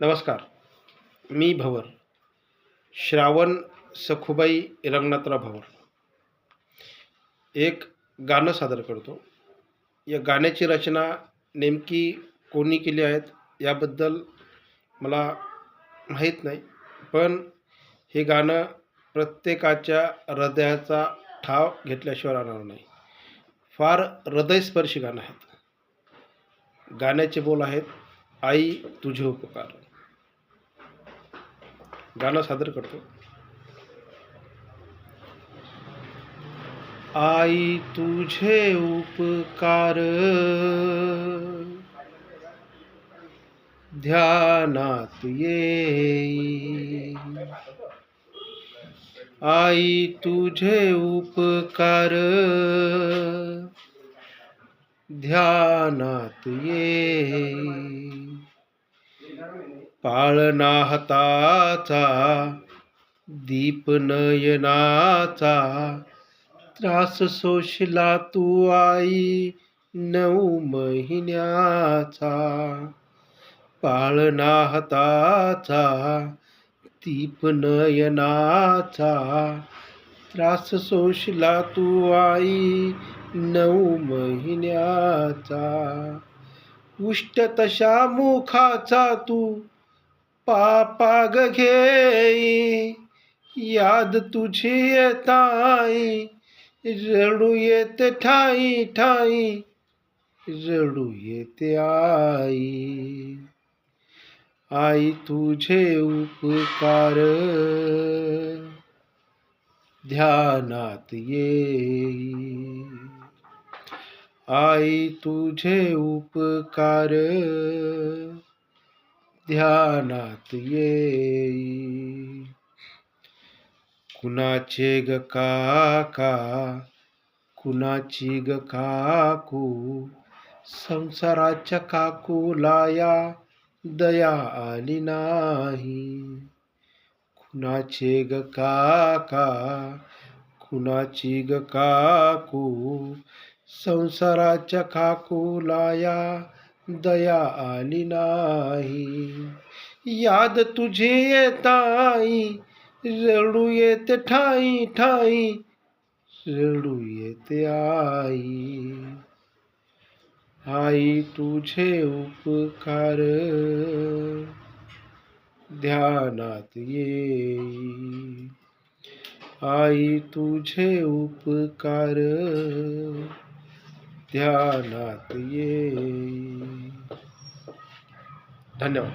नमस्कार. मी भवर. श्रावण सखुबाई रंगनाथराव भवर. एक गाणं सादर करतो. या गाण्याची रचना नेमकी कोणी केली आहेत याबद्दल मला माहीत नाही. पण हे गाणं प्रत्येकाच्या हृदयाचा ठाव घेतल्याशिवाय राहणार नाही. फार हृदयस्पर्शी गाणं आहेत. गाण्याचे बोल आहेत आई तुझे उपकार. गाणं सादर करतो. आई तुझे उपकार. ध्यानात येई आई तुझे उपकार. ध्यानात येई पाळणा हाताचा दीप नयनाचा त्रास सोशला तू आई नऊ महिन्याचा. पाळणा हाताचा दीप नयनाचा त्रास सोशला तू आई नऊ महिन्याचा. उष्ट तशा मुखाचा तू पापाग घेई याद तुझी येताई रडू येते ठाई ठाई रडू येते आई. आई तुझे उपकार ध्यानात येई. आई तुझे उपकार ध्यानात येई. कुणाचे ग काका कुणाची ग काकू? संसाराच्या काकूला या दया आली नाही. कुणाचे ग काका कुणाची ग काकू? संसाराच्या काकूला या दया आली नाही. याद तुझे येताई रडू येते ठाई ठाई रडू येते आई. आई तुझे उपकार ध्यानात येई. आई तुझे उपकार ध्यानात येई. धन्यवाद.